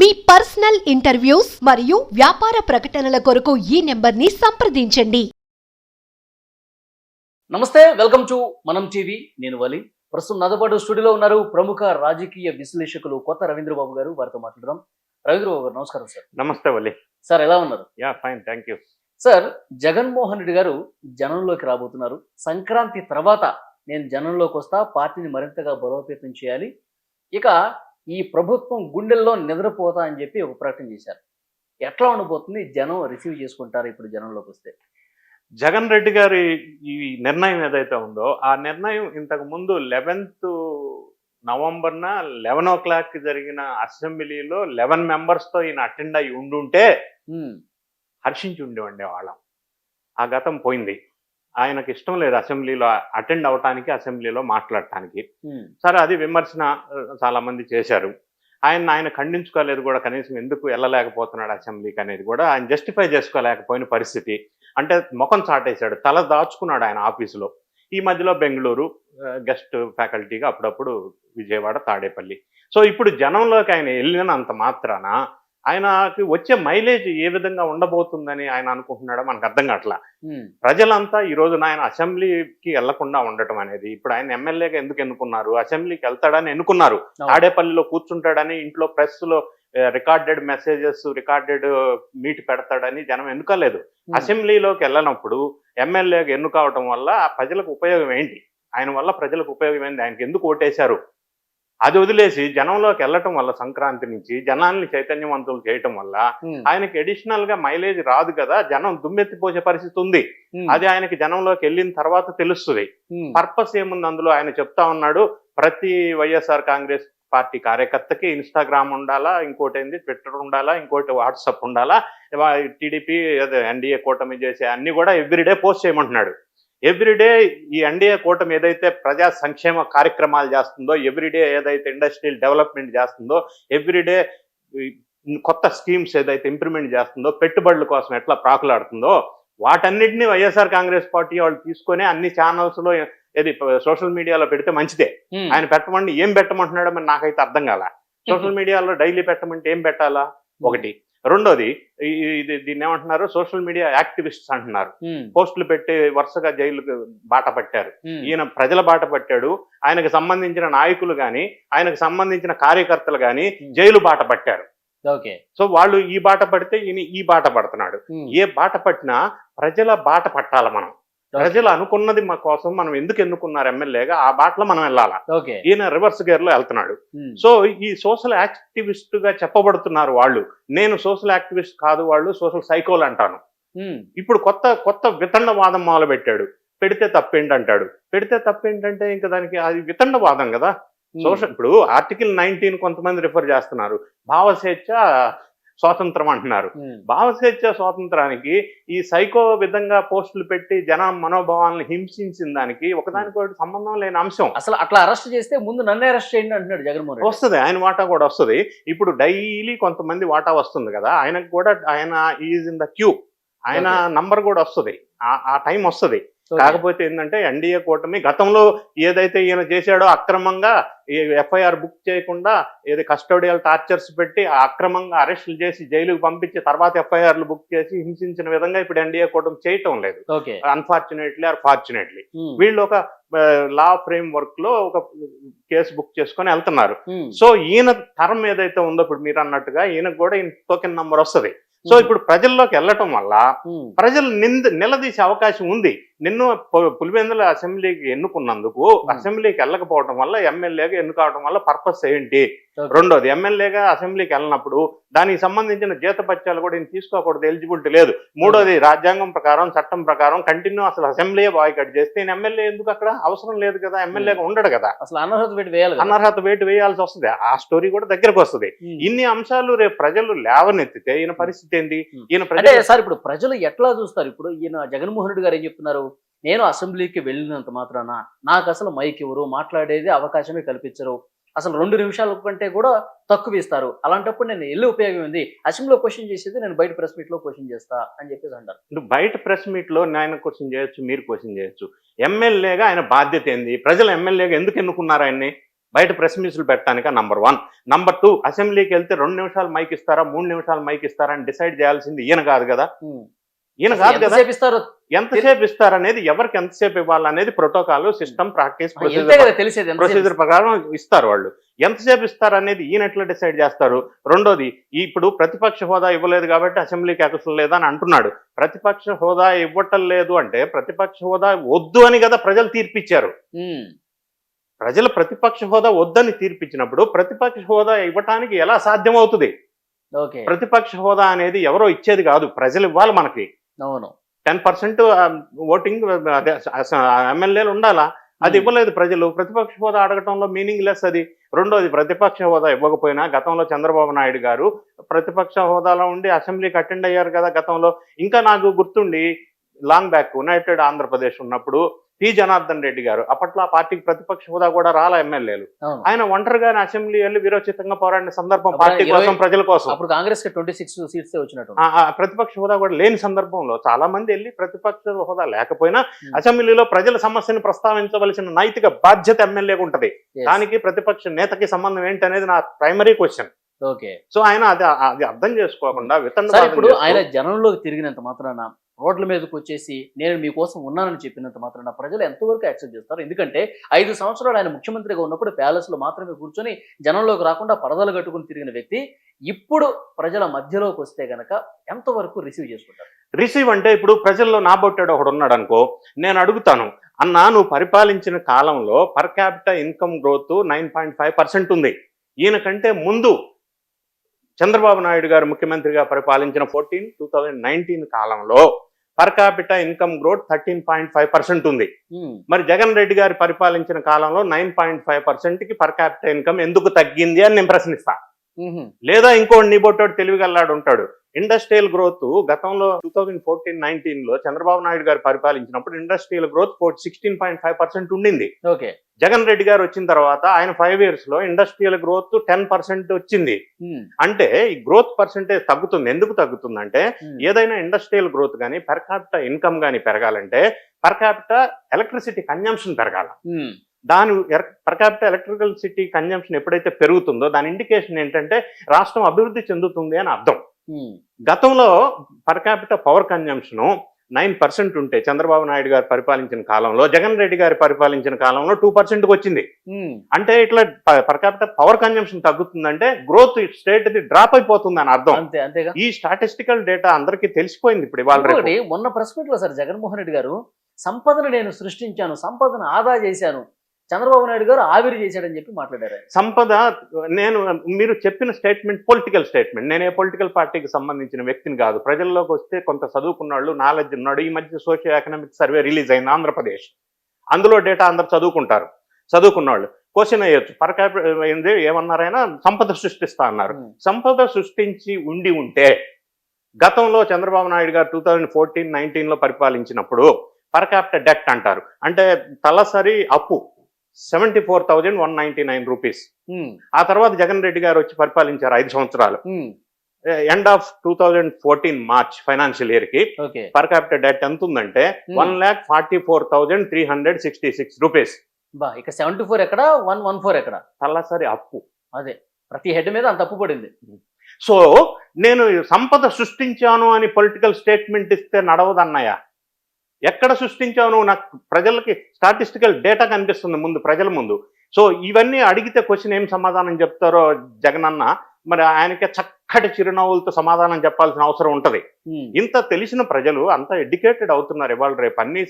మీ personal interviews మరియు వ్యాపార ప్రకటనల కొరకు ఈ నెంబర్ని సంప్రదించండి. నమస్తే వెల్కమ్ టు మనం టీవీ. నేను వలి. ప్రస్తుతం నాతో పాటు స్టూడియోలో ఉన్నారు ప్రముఖ రాజకీయ విశ్లేషకులు కొత్త రవీంద్ర బాబు గారు. వారితో మాట్లాడదాం. రవీంద్ర బాబు గారు నమస్కారం సార్. నమస్తే వల్లి సార్ ఎలా ఉన్నారు? Yeah fine thank you. Sir Jaganmohan Reddy garu జనంలోకి రాబోతున్నారు. సంక్రాంతి తర్వాత నేను జనంలోకి వస్తా పార్టీని మరింతగా బలోపేతం చేయాలి. ఇక ఈ ప్రభుత్వం గుండెల్లో నిద్రపోతా అని చెప్పి ఒక ప్రకటన చేశారు. ఎట్లా ఉండబోతుంది? జనం రిసీవ్ చేసుకుంటారు ఇప్పుడు జనంలోకి వస్తే? జగన్ రెడ్డి గారి ఈ నిర్ణయం ఏదైతే ఉందో ఆ నిర్ణయం ఇంతకు ముందు లెవెన్త్ నవంబర్న లెవెన్ ఓ క్లాక్ జరిగిన అసెంబ్లీలో లెవెన్ మెంబర్స్తో ఈయన అటెండ్ అయి ఉండుంటే హర్షించి ఉండేవండి వాళ్ళం ఆ గతం పోయింది. ఆయనకి ఇష్టం లేదు అసెంబ్లీలో అటెండ్ అవటానికి అసెంబ్లీలో మాట్లాడటానికి. సరే అది విమర్శన చాలా మంది చేశారు. ఆయన ఆయన ఖండించుకోలేదు కూడా కనీసం ఎందుకు వెళ్ళలేకపోతున్నాడు అసెంబ్లీకి అనేది కూడా ఆయన జస్టిఫై చేసుకోలేకపోయిన పరిస్థితి. అంటే ముఖం చాటేశాడు తల దాచుకున్నాడు ఆయన ఆఫీసులో. ఈ మధ్యలో బెంగళూరు గెస్ట్ ఫ్యాకల్టీగా అప్పుడప్పుడు విజయవాడ తాడేపల్లి. సో ఇప్పుడు జనంలోకి ఆయన వెళ్ళినంత మాత్రాన ఆయనకి వచ్చే మైలేజ్ ఏ విధంగా ఉండబోతుందని ఆయన అనుకుంటున్నాడో మనకు అర్థం కావట్లా. ప్రజలంతా ఈ రోజున ఆయన అసెంబ్లీకి వెళ్ళకుండా ఉండటం అనేది ఇప్పుడు ఆయన ఎమ్మెల్యేగా ఎందుకు ఎన్నుకున్నారు అసెంబ్లీకి వెళ్తాడని ఎన్నుకున్నారు. అవును. తాడేపల్లిలో కూర్చుంటాడని ఇంట్లో ప్రెస్లో రికార్డెడ్ మెసేజెస్ రికార్డెడ్ మీట్ పెడతాడని జనం ఎన్నుకోలేదు. అసెంబ్లీలోకి వెళ్ళనప్పుడు ఎమ్మెల్యేగా ఎన్నుకోవటం వల్ల ఆ ప్రజలకు ఉపయోగం ఏంటి? ఆయన వల్ల ప్రజలకు ఉపయోగం ఏంటి ఆయనకి ఎందుకు ఓటేశారు? అది వదిలేసి జనంలోకి వెళ్ళటం వల్ల సంక్రాంతి నుంచి జనాల్ని చైతన్యవంతులు చేయటం వల్ల ఆయనకి అడిషనల్గా మైలేజ్ రాదు కదా జనం దుమ్మెత్తిపోసే పరిస్థితి ఉంది. అది ఆయనకి జనంలోకి వెళ్ళిన తర్వాత తెలుస్తుంది. పర్పస్ ఏముంది అందులో? ఆయన చెప్తా ఉన్నాడు ప్రతి వైఎస్ఆర్ కాంగ్రెస్ పార్టీ కార్యకర్తకి ఇన్స్టాగ్రామ్ ఉండాలా ఇంకోటి ఏంది? ట్విట్టర్ ఉండాలా ఇంకోటి వాట్సాప్ ఉండాలా టీడీపీ ఎన్డీఏ కూటమి చేసే అన్ని కూడా ఎవ్రీడే పోస్ట్ చేయమంటున్నాడు. ఎవ్రీడే ఈ ఎన్డీఏ కూటమి ఏదైతే ప్రజా సంక్షేమ కార్యక్రమాలు చేస్తుందో ఎవ్రీడే ఏదైతే ఇండస్ట్రియల్ డెవలప్మెంట్ చేస్తుందో ఎవ్రీడే కొత్త స్కీమ్స్ ఏదైతే ఇంప్లిమెంట్ చేస్తుందో పెట్టుబడుల కోసం ఎట్లా ప్రాకులాడుతుందో వాటన్నిటిని వైఎస్ఆర్ కాంగ్రెస్ పార్టీ వాళ్ళు తీసుకొని అన్ని ఛానల్స్లో ఏది సోషల్ మీడియాలో పెడితే మంచిదే. ఆయన పెట్టమంటే ఏం పెట్టమంటున్నాడో మరి నాకైతే అర్థం కాల. సోషల్ మీడియాలో డైలీ పెట్టమంటే ఏం పెట్టాలా? ఒకటి. రెండోది ఇది దీన్ని ఏమంటున్నారు? సోషల్ మీడియా యాక్టివిస్ట్స్ అంటున్నారు. పోస్టులు పెట్టి వరుసగా జైలుకు బాట పట్టారు. ఈయన ప్రజల బాట పట్టాడు. ఆయనకు సంబంధించిన నాయకులు గాని ఆయనకు సంబంధించిన కార్యకర్తలు గాని జైలు బాట పట్టారు. ఓకే. సో వాళ్ళు ఈ బాట పడితే ఈయన ఈ బాట పడుతున్నాడు. ఏ బాట పట్టినా ప్రజల బాట పట్టాల మనం. ప్రజలు అనుకున్నది మా కోసం మనం ఎందుకు ఎన్నుకున్నారు ఎమ్మెల్యేగా ఆ బాటలో మనం వెళ్ళాలా? ఈయన రివర్స్ గేర్లో వెళ్తున్నాడు. సో ఈ సోషల్ యాక్టివిస్ట్గా చెప్పబడుతున్నారు వాళ్ళు. నేను సోషల్ యాక్టివిస్ట్ కాదు వాళ్ళు సోషల్ సైకోల్ అంటాను. ఉమ్, ఇప్పుడు కొత్త కొత్త వితండవాదం మొదలు పెట్టాడు పెడితే తప్పేంటంటాడు? పెడితే తప్పేంటంటే ఇంకా దానికి అది వితండవాదం కదా? సోషల్ ఇప్పుడు ఆర్టికల్ నైన్టీన్ కొంతమంది రిఫర్ చేస్తున్నారు. భావస్వేచ్ఛ స్వాతంత్రం అంటున్నారు. భావస్వేచ్ఛ స్వాతంత్రానికి ఈ సైకో విధంగా పోస్టులు పెట్టి జన మనోభావాలను హింసించిన దానికి ఒకదానికొకటి సంబంధం లేని అంశం. అసలు అట్లా అరెస్ట్ చేస్తే ముందు నన్ను అరెస్ట్ చేయండి అంటున్నాడు జగన్మోహన్ వస్తుంది ఆయన వాటా కూడా వస్తుంది. ఇప్పుడు డైలీ కొంతమంది వాటా వస్తుంది కదా ఆయనకు కూడా ఆయన ఈజ్ ఇన్ ద క్యూ. ఆయన. నంబర్ కూడా వస్తుంది. ఆ టైం వస్తుంది. కాకపోతే ఏంటంటే ఎన్డీఏ కూటమి గతంలో ఏదైతే ఈయన చేశాడో అక్రమంగా ఎఫ్ఐఆర్ బుక్ చేయకుండా ఏది కస్టోడియల్ టార్చర్స్ పెట్టి అక్రమంగా అరెస్టులు చేసి జైలుకు పంపించి తర్వాత ఎఫ్ఐఆర్లు బుక్ చేసి హింసించిన విధంగా ఇప్పుడు ఎన్డీఏ కూటమి చేయటం లేదు. అన్ఫార్చునేట్లీ ఆర్ ఫార్చునేట్లీ వీళ్ళు ఒక లా ఫ్రేమ్ వర్క్లో ఒక కేసు బుక్ చేసుకొని వెళ్తున్నారు. ఉమ్, సో ఈయన తరం ఏదైతే ఉందో ఇప్పుడు మీరు అన్నట్టుగా ఈయనకు కూడా ఈయన టోకెన్ నంబర్ వస్తుంది. సో ఉమ్, ఇప్పుడు ప్రజల్లోకి వెళ్ళటం వల్ల ఉమ్, ప్రజలు నింద నిలదీసే అవకాశం ఉంది. నిన్ను పులివెందుల అసెంబ్లీకి ఎన్నుకున్నందుకు అసెంబ్లీకి వెళ్ళకపోవడం వల్ల ఎమ్మెల్యేగా ఎన్నుకోవడం వల్ల పర్పస్ ఏంటి. రెండోది ఎమ్మెల్యేగా అసెంబ్లీకి వెళ్ళినప్పుడు దానికి సంబంధించిన జీతపత్యాలు కూడా ఈయన తీసుకోకూడదు ఎలిజిబిలిటీ లేదు. మూడోది రాజ్యాంగం ప్రకారం చట్టం ప్రకారం కంటిన్యూ అసలు అసెంబ్లీ బాయ్కట్ చేస్తే ఈయన ఎమ్మెల్యే ఎందుకు అక్కడ? అవసరం లేదు కదా ఎమ్మెల్యేగా ఉండడు కదా. అసలు అనర్హత పెట్టి వేయాలి. అనర్హత వేటు వేయాల్సి వస్తుంది. ఆ స్టోరీ కూడా దగ్గరకు వస్తుంది. ఇన్ని అంశాలు రేపు ప్రజలు లేవనెత్తితే ఈయన పరిస్థితి ఏంటి. ఈయన సార్ ఇప్పుడు ప్రజలు ఎట్లా చూస్తారు? ఇప్పుడు ఈయన జగన్మోహన్ రెడ్డి గారు ఏం చెప్తున్నారు? నేను అసెంబ్లీకి వెళ్ళినంత మాత్రాన నాకు అసలు మైక్ ఇవ్వరు మాట్లాడేది అవకాశమే కల్పించరు. అసలు రెండు నిమిషాల కంటే కూడా తక్కువ ఇస్తారు. అలాంటప్పుడు నేను వెళ్ళి ఉపయోగం ఉంది అసెంబ్లీలో క్వశ్చన్ చేసేది నేను బయట ప్రెస్ మీట్లో క్వశ్చన్ చేస్తా అని చెప్పేసి అంటారు. ఇప్పుడు బయట ప్రెస్ మీట్లో ఆయన క్వశ్చన్ చేయొచ్చు మీరు క్వశ్చన్ చేయొచ్చు. ఎమ్మెల్యేగా ఆయన బాధ్యత ఏంది? ప్రజలు ఎమ్మెల్యేగా ఎందుకు ఎన్నుకున్నారు ఆయన్ని? బయట ప్రెస్ మీట్లు పెట్టడానిక నంబర్ వన్. నంబర్ టూ అసెంబ్లీకి వెళ్తే రెండు నిమిషాలు మైక్ ఇస్తారా మూడు నిమిషాలు మైక్ ఇస్తారా అని డిసైడ్ చేయాల్సింది ఈయన కాదు కదా. ఈయన కాదు కదా. ఎంతసేపు ఇస్తారో? ఎంతసేపు ఇస్తారనేది ఎవరికి ఎంతసేపు ఇవ్వాలనేది protocol system practice procedure procedure ప్రకారం ఇస్తారు వాళ్ళు. ఎంతసేపు ఇస్తారు అనేది ఈయన ఎట్లా డిసైడ్ చేస్తారు? రెండోది ఇప్పుడు ప్రతిపక్ష హోదా ఇవ్వలేదు కాబట్టి అసెంబ్లీకి లేదా అని అంటున్నాడు. ప్రతిపక్ష హోదా ఇవ్వటం లేదు అంటే ప్రతిపక్ష హోదా వద్దు అని కదా ప్రజలు తీర్పిచ్చారు. ప్రజలు ప్రతిపక్ష హోదా వద్దని తీర్పిచ్చినప్పుడు ప్రతిపక్ష హోదా ఇవ్వటానికి ఎలా సాధ్యమవుతుంది? ప్రతిపక్ష హోదా అనేది ఎవరో ఇచ్చేది కాదు. ప్రజలు ఇవ్వాలి మనకి. అవును. టెన్ పర్సెంట్ ఓటింగ్ ఎమ్మెల్యేలు ఉండాలా? అది. ఇవ్వలేదు ప్రజలు. ప్రతిపక్ష హోదా అడగటంలో మీనింగ్ లెస్ అది. రెండోది ప్రతిపక్ష హోదా ఇవ్వకపోయినా గతంలో చంద్రబాబు నాయుడు గారు ప్రతిపక్ష హోదాలో ఉండి అసెంబ్లీకి అటెండ్ అయ్యారు కదా గతంలో. ఇంకా నాకు గుర్తుండి లాంగ్ బ్యాక్ యునైటెడ్ ఆంధ్రప్రదేశ్ ఉన్నప్పుడు టి జనార్దన్ రెడ్డి గారు. అప్పట్లో ఆ పార్టీకి ప్రతిపక్ష హోదా కూడా రాలా ఎమ్మెల్యేలు. ఆయన ఒంటరిగానే అసెంబ్లీ వెళ్ళి విరోచితంగా పోరాడిన సందర్భం పార్టీ కోసం ప్రజల కోసం. అప్పుడు కాంగ్రెస్ ట్వంటీ సిక్స్ సీట్స్ వచ్చినట్టు. ప్రతిపక్ష హోదా కూడా లేని సందర్భంలో చాలా మంది వెళ్ళి ప్రతిపక్ష హోదా లేకపోయినా. అసెంబ్లీలో ప్రజల సమస్యను ప్రస్తావించవలసిన నైతిక బాధ్యత ఎమ్మెల్యేకు ఉంటది. దానికి ప్రతిపక్ష నేతకి సంబంధం ఏంటి అనేది నా ప్రైమరీ క్వశ్చన్ ఓకే సో ఆయన అది అర్థం చేసుకోకుండా వితండవాదం ఇప్పుడు ఆయన జనంలోకి తిరిగినంత మాత్రాన రోడ్ల మీదకి వచ్చేసి నేను మీకోసం ఉన్నానని చెప్పినంత మాత్రం నా ప్రజలు ఎంతవరకు యాక్సెప్ట్ చేస్తారు? ఎందుకంటే ఐదు సంవత్సరాలు ఆయన ముఖ్యమంత్రిగా ఉన్నప్పుడు ప్యాలెస్లో మాత్రమే కూర్చొని జనంలోకి రాకుండా పరదలు కట్టుకుని తిరిగిన వ్యక్తి ఇప్పుడు ప్రజల మధ్యలోకి వస్తే గనక ఎంతవరకు రిసీవ్ చేసుకుంటారు? రిసీవ్ అంటే ఇప్పుడు ప్రజల్లో నాబొట్టాడు ఒకడు ఉన్నాడు అనుకో నేను అడుగుతాను అన్నా నువ్వు పరిపాలించిన కాలంలో per capital income growth nine point five percent ఉంది. ఈయన కంటే ముందు చంద్రబాబు నాయుడు గారు ముఖ్యమంత్రిగా పరిపాలించిన ఫోర్టీన్ టూ థౌజండ్ నైన్టీన్ కాలంలో per capital income growth thirteen point five percent ఉంది. ఉమ్, మరి జగన్ రెడ్డి గారు పరిపాలించిన కాలంలో నైన్ పాయింట్ ఫైవ్ పర్సెంట్కి పర్ క్యాపిటల్ ఇన్కమ్ ఎందుకు తగ్గింది అని నేను ప్రశ్నిస్తా. లేదా ఇంకోటి నీబొట్టోడు తెలివిగల్లాడు ఉంటాడు. ఇండస్ట్రియల్ గ్రోత్ గతంలో టూ థౌజండ్ ఫోర్టీన్ నైన్టీన్లో Chandrababu Naidu garu పరిపాలించినప్పుడు industrial growth sixteen point five percent ఉండింది. ఓకే. జగన్ రెడ్డి గారు వచ్చిన తర్వాత ఆయన ఫైవ్ ఇయర్స్లో ఇండస్ట్రియల్ గ్రోత్ టెన్ పర్సెంట్ వచ్చింది. ఉమ్, అంటే ఈ గ్రోత్ పర్సెంటేజ్ తగ్గుతుంది. ఎందుకు తగ్గుతుందంటే ఉమ్, ఏదైనా ఇండస్ట్రియల్ గ్రోత్ కానీ పర్ క్యాపిటల్ ఇన్కమ్ కానీ పెరగాలంటే పర్ క్యాపిటల్ ఎలక్ట్రిసిటీ కన్జంప్షన్ పెరగాల. ఉమ్, దాని per capital electrical city consumption ఎప్పుడైతే పెరుగుతుందో దాని ఇండికేషన్ ఏంటంటే రాష్ట్రం అభివృద్ధి చెందుతుంది అని అర్థం. గతంలో per capital power consumption nine percent ఉంటే చంద్రబాబు నాయుడు గారు పరిపాలించిన కాలంలో జగన్ రెడ్డి గారు పరిపాలించిన కాలంలో టూ పర్సెంట్కి వచ్చింది అంటే ఇట్లా పర్ క్యాపిటల్ పవర్ కన్జంప్షన్ తగ్గుతుందంటే గ్రోత్ స్టేట్ డ్రాప్ అయిపోతుంది అని అర్థం. అంతే అంతేగా. ఈ స్టాటిస్టికల్ డేటా అందరికీ తెలిసిపోయింది ఇప్పుడు ఇవాళ మొన్న ప్రెస్ మీట్లో సార్ జగన్మోహన్ రెడ్డి గారు సంపదను నేను సృష్టించాను సంపదను ఆదా చేశాను చంద్రబాబు నాయుడు గారు ఆవిరి చేశాడని చెప్పి మాట్లాడారు. సంపద నేను మీరు చెప్పిన స్టేట్మెంట్ పొలిటికల్ స్టేట్మెంట్ నేను ఏ పొలిటికల్ పార్టీకి సంబంధించిన వ్యక్తిని కాదు. ప్రజల్లోకి వస్తే కొంత చదువుకున్న వాళ్ళు నాలెడ్జ్ ఉన్నాడు. ఈ మధ్య సోషియో ఎకనామిక్ సర్వే రిలీజ్ అయింది ఆంధ్రప్రదేశ్. అందులో డేటా అందరు చదువుకుంటారు. చదువుకున్న వాళ్ళు క్వశ్చన్ అయ్యొచ్చు పర్ క్యాపిటల్ ఏంది? ఏమన్నారైనా సంపద సృష్టిస్తా అన్నారు. సంపద సృష్టించి ఉండి ఉంటే గతంలో చంద్రబాబు నాయుడు గారు టూ థౌజండ్ ఫోర్టీన్ నైన్టీన్లో పరిపాలించినప్పుడు పర్ క్యాపిటల్ డెట్ అంటారు. అంటే తలసరి అప్పు. Seventy four thousand one ninety nine rupees ఆ తర్వాత జగన్ రెడ్డి గారు వచ్చి పరిపాలించారు ఐదు సంవత్సరాలు. End of two thousand fourteen March financial ఇయర్కి పర్ క్యాపిటల్ డెట్ ఎంత ఉందంటే Hmm. One lakh forty four thousand three hundred sixty six rupees బా ఇక సెవెంటీ ఫోర్ ఎక్కడ? వన్ వన్ ఫోర్ ఎక్కడ? తలసరి అప్పు. అదే ప్రతి హెడ్ మీద అంత తప్పు పడింది. సో నేను సంపద సృష్టించాను అని పొలిటికల్ స్టేట్మెంట్ ఇస్తే నడవదన్నయ్య. ఎక్కడ సృష్టించావు నువ్వు? నాకు ప్రజలకి స్టాటిస్టికల్ డేటా కనిపిస్తుంది ముందు ప్రజల ముందు. సో ఇవన్నీ అడిగితే క్వశ్చన్ ఏం సమాధానం చెప్తారో జగనన్న మరి ఆయనకే చక్కటి చిరునవ్వులతో సమాధానం చెప్పాల్సిన అవసరం ఉంటది. ఉమ్, ఇంత తెలిసిన ప్రజలు అంత ఎడ్యుకేటెడ్ అవుతున్నారు ఇవాళ రేపు అన్ని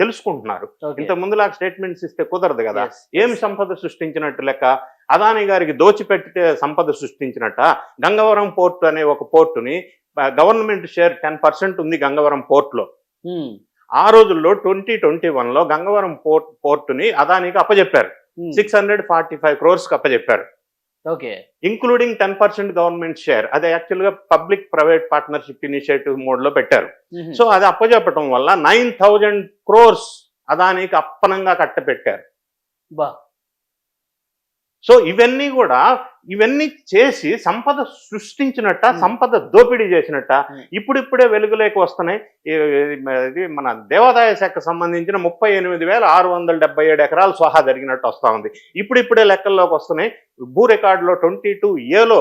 తెలుసుకుంటున్నారు. ఇంత ముందులాగా స్టేట్మెంట్స్ ఇస్తే కుదరదు కదా. ఏమి. సంపద సృష్టించినట్టు లెక్క? అదాని గారికి దోచిపెట్టితే సంపద సృష్టించినట్ట? గంగవరం పోర్ట్ అనే ఒక పోర్టుని గవర్నమెంట్ షేర్ టెన్ పర్సెంట్ ఉంది గంగవరం పోర్ట్లో. ఉమ్, ఆ రోజుల్లో ట్వంటీ ట్వంటీ వన్లో గంగవరం పోర్ట్ పోర్టుని అదానికి అప్పజెప్పారు. సిక్స్ హండ్రెడ్ ఫార్టీ ఫైవ్ క్రోర్స్కి అప్పజెప్పారు. Okay. Including ten percent government share అదే యాక్చువల్గా పబ్లిక్ ప్రైవేట్ పార్ట్నర్షిప్ ఇనిషియేటివ్ మోడ్లో పెట్టారు. సో అది అప్పజెప్పటం వల్ల నైన్ థౌజండ్ క్రోర్స్ అదానికి అప్పనంగా కట్టపెట్టారు బా. సో ఇవన్నీ కూడా ఇవన్నీ చేసి సంపద సృష్టించినట్ట. సంపద దోపిడీ చేసినట్ట. ఇప్పుడిప్పుడే వెలుగులోకి వస్తున్నాయి ఇది మన దేవాదాయ శాఖకు సంబంధించిన ముప్పై ఎనిమిది వేల ఆరు వందల డెబ్బై ఏడు ఎకరాలు స్వాహా జరిగినట్టు వస్తా ఉంది ఇప్పుడిప్పుడే లెక్కల్లోకి వస్తున్నాయి భూ రికార్డులో ట్వంటీ టూ ఏలో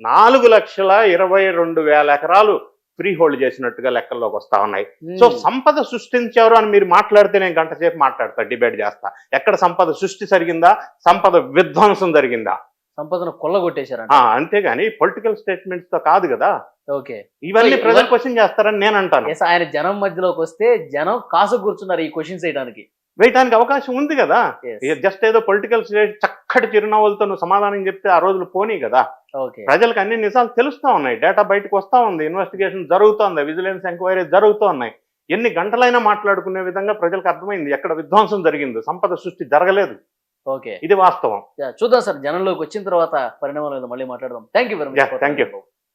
నాలుగు లక్షల ఇరవై రెండు వేల ఎకరాలు ఫ్రీ హోల్డ్ చేసినట్టుగా లెక్కల్లోకి వస్తా ఉన్నాయి. సో సంపద సృష్టించారు అని మీరు మాట్లాడితే నేను గంట సేపు మాట్లాడతా డిబేట్ చేస్తా. ఎక్కడ సంపద సృష్టి జరిగిందా? సంపద విధ్వంసం జరిగిందా? సంపదను కొల్లగొట్టేశారంట. ఆ, అంతేగాని పొలిటికల్ స్టేట్మెంట్స్తో కాదు కదా. ఓకే. ఇవన్నీ ప్రజలు క్వశ్చన్ చేస్తారని నేను అంటాను. ఆయన జనం మధ్యలోకి వస్తే జనం కాసు కూర్చున్నారు ఈ క్వశ్చన్స్ వేయడానికి. వేయటానికి అవకాశం ఉంది కదా. జస్ట్ ఏదో పొలిటికల్ చక్కటి చిరునవ్వులతో నువ్వు సమాధానం చెప్తే ఆ రోజులు పోనీ కదా? ఓకే ప్రజలకు అన్ని నిజాలు తెలుస్తా ఉన్నాయి. డేటా బయటకు వస్తా ఉంది. ఇన్వెస్టిగేషన్ జరుగుతోంది విజిలెన్స్ ఎంక్వైరీ జరుగుతూ ఉన్నాయి. ఎన్ని గంటలైనా మాట్లాడుకునే విధంగా ప్రజలకు అర్థమైంది. ఎక్కడ విధ్వంసం జరిగింది. సంపద సృష్టి జరగలేదు. ఓకే ఇది వాస్తవం. చూద్దాం సార్. జనంలోకి వచ్చిన తర్వాత పరిణామాలు మళ్ళీ మాట్లాడదాం. Thank you you. మచ్